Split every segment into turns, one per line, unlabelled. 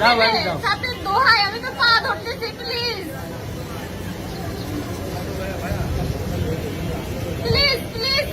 যাও, বাড়ি
সাথে
যাও।
সাথে দোহাই আমি তো পা ধরতেছি প্লিজ প্লিজ প্লিজ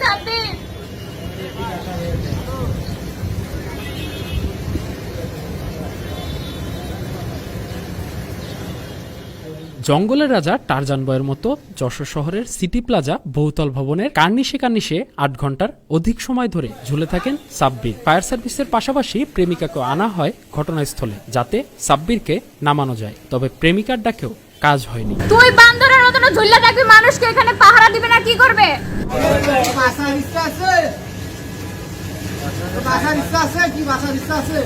জঙ্গলের রাজা টারজান বয়ের মতো যশোর শহরের সিটি প্লাজা বহুতল ভবনের কার্নিশে কার্নিশে আট ঘণ্টার অধিক সময় ধরে ঝুলে থাকেন সাব্বির। ফায়ার সার্ভিসের পাশাপাশি প্রেমিকাকে আনা হয় ঘটনাস্থলে যাতে সাব্বিরকে নামানো যায়। তবে প্রেমিকার ডাকেও কাজ হয়নি।
তুই বান্দরের মতন ঝুল্লা থাকবি মানুষকে এখানে পাহারা দিবে না কি করবে?
আছে? কি আছে?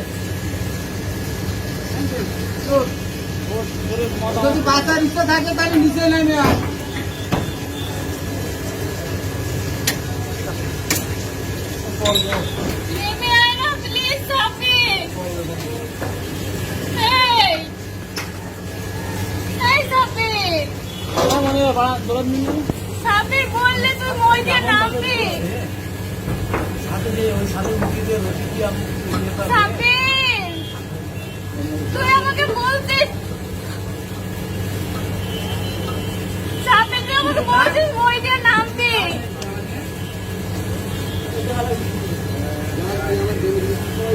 যদি বাঁচার ইচ্ছা থাকে তাহলে নিচে নেমে আয়।
নেমে আয় না প্লিজ সাব্বির এই। এই সাব্বির সাব্বির বললে তুই মই দিয়ে নামবি সাব্বির তুই আমাকে বলছিস সাব্বির তুই আমাকে বলছিস মই দিয়ে নামবি তুই বলছিস মই দিয়ে নামবি তাহলে নামোস না কেন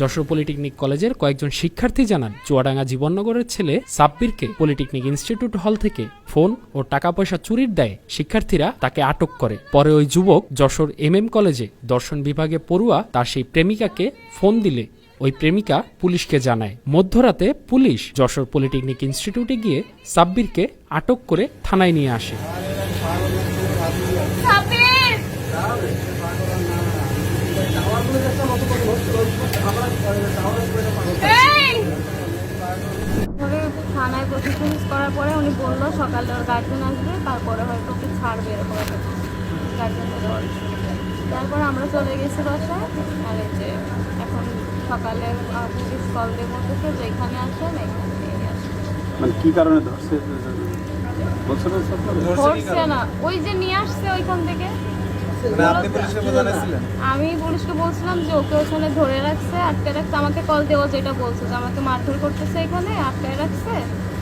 যশোর পলিটেকনিক কলেজের কয়েকজন শিক্ষার্থী জানান, চুয়াডাঙ্গা জীবননগরের ছেলে সাব্বিরকে পলিটেকনিক ইনস্টিটিউট হল থেকে ফোন ও টাকা পয়সা চুরির দায়ে শিক্ষার্থীরা তাকে আটক করে। পরে ওই যুবক যশোর এম এম কলেজে দর্শন বিভাগে পড়ুয়া, তার সেই প্রেমিকাকে ফোন দিলে। ওই প্রেমিকা পুলিশকে জানায়। মধ্যরাতে পুলিশ যশোর পলিটেকনিক ইনস্টিটিউটে গিয়ে সাব্বিরকে আটক করে থানায় নিয়ে আসে
সাব্বির এই
পরে থানায় প্রসিকিউশন করার পরে উনি বলল সকালে ওর গার্জেন আসবে তারপরে হয়তো ওকে ছাড়বে এরকম একটা গার্জেন তারপরে আমরা চলে গেছি বাসায়। আর এই যে এখন সকালে পুলিশ কল দিয়ে বলতেছে যে এখানে আসেন এখানে
মানে কি কারণে ধরছে? বলছো না সরকার?
ধরছে না। ওই যে নিয়ে আসছে ওইখান থেকে। আমি পুলিশকে বলছিলাম যে ওকে ওখানে ধরে রাখছে আটকে রাখছে আমাকে কল দেওয়া যেটা বলছে যে আমাকে মারধর করতেছে এখানে আটকে রাখছে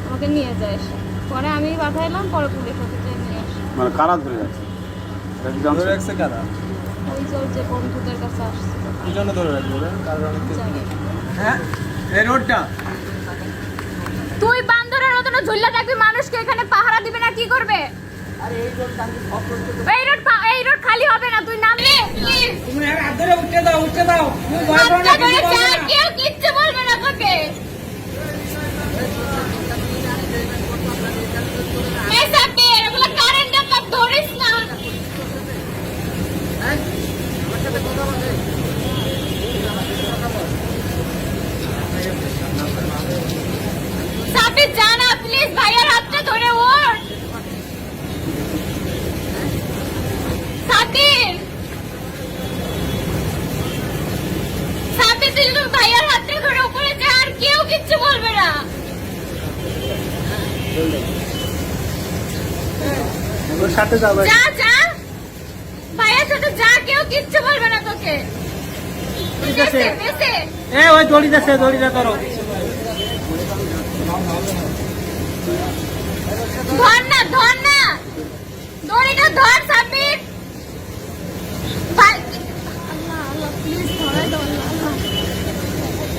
আমাকে নিয়ে যায় এসে পরে আমি পাঠাইলাম পরে পুলিশ ওকে যেয়ে নিয়ে আসে।
মানে কারা ধরে রাখছে? এটা কি জানছো?
ওই যে যে বন্ধুদের কাছে আসছে।
হ্যাঁ এই রোডটা।
তুই বান্দরের মতন ঝুল্লা থাকবি মানুষকে এখানে পাহারা দিবে না কি করবে? এই রোড এই রোড খালি হবে না তুই নামলে প্লিজ
তুমি হাত ধরে উঠে দাও উঠে দাও তুমি ভয় পাও না না।
কেউ কিচ্ছু বলবে না তোকে এই সাব্বির, এগুলো current affairs ধরিস না। সাব্বির, যা না, please, ভাইয়ার হাতটা ধরে ওঠ। সাব্বির। সাব্বির, তুই শুধু ভাইয়ার হাতটা ধরে উপরে যা, আর কেউ কিচ্ছু বলবে না
ওর সাথে যাবে
যা যা। ভাইয়ের সাথে যা কেউ কিচ্ছু বলবে না তোকে।
ঠিক আছে।
বেশে, বেশে।
এ ওই দড়ি যাচ্ছে দড়িটা ধরো।
ধর না ধর না। দড়িটা ধর সাব্বির। ভাই আল্লাহ আল্লাহ প্লিজ ধরে দাও আল্লাহ, আল্লাহ।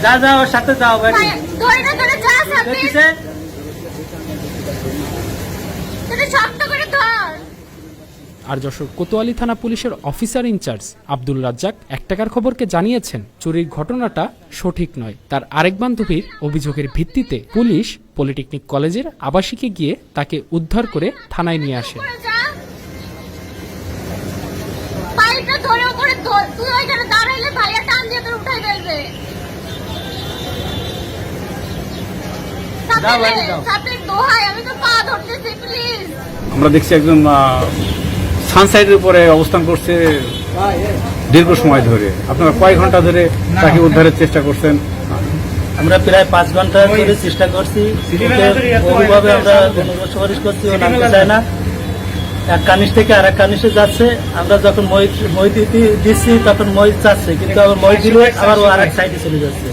যা যা ওর সাথে যাও
ভাই, দড়িটা ধরে যা সাব্বির
দেখিছে
তুই শক্ত করে ধর
আর যশোর কোতোয়ালি থানা পুলিশের অফিসার ইনচার্জ আব্দুল রাজ্জাক এক টাকার খবরকে জানিয়েছেন চুরির ঘটনাটা সঠিক নয়। তার আরেক বান্ধবীর অভিযোগের ভিত্তিতে পুলিশ পলিটেকনিক কলেজের আবাসিকে গিয়ে তাকে উদ্ধার করে থানায় নিয়ে আসে।
আমি তো পা ধরতেছি
আমরা দেখছি একজন সানসাইডের উপরে অবস্থান করছে দীর্ঘ সময় ধরে। আপনারা কয় ঘণ্টা ধরে তাকে উদ্ধারের চেষ্টা করছেন।
আমরা প্রায় পাঁচ ঘণ্টা ধরে চেষ্টা করছি। ওইভাবে আমরা সুপারিশ করছি, ও নামতে চায় না। এক কানিস থেকে আর এক কানিসে যাচ্ছে। আমরা যখন মই মই দিচ্ছি, তখন মই যাচ্ছে কিন্তু আবার মই দিলে আবার ও আর এক সাইডে চলে যাচ্ছে।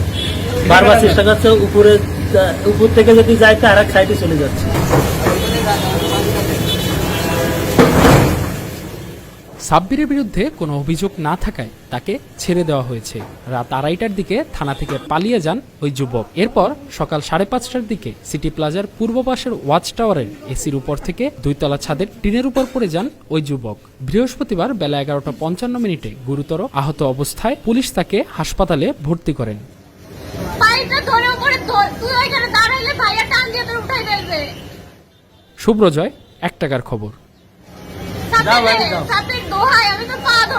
বারবার চেষ্টা করছে, উপরে উপর থেকে যদি যাইতে আর এক সাইডে চলে যাচ্ছে।
সাব্বিরের বিরুদ্ধে কোনো অভিযোগ না থাকায় তাকে ছেড়ে দেওয়া হয়েছে। রাত আড়াইটার দিকে থানা থেকে পালিয়ে যান ওই যুবক। এরপর সকাল সাড়ে পাঁচটার দিকে সিটি প্লাজার পূর্ব পাশের ওয়াচ টাওয়ারের এসির উপর থেকে দুইতলা ছাদের টিনের উপর পড়ে যান ওই যুবক। বৃহস্পতিবার বেলা এগারোটা পঞ্চান্ন মিনিটে গুরুতর আহত অবস্থায় পুলিশ তাকে হাসপাতালে ভর্তি করেন। শুভ্রজয় এক টাকার খবর।
যাও, বাড়ি
সাপের
যাও।
সাপের দোহাই আমি তো পা ধরে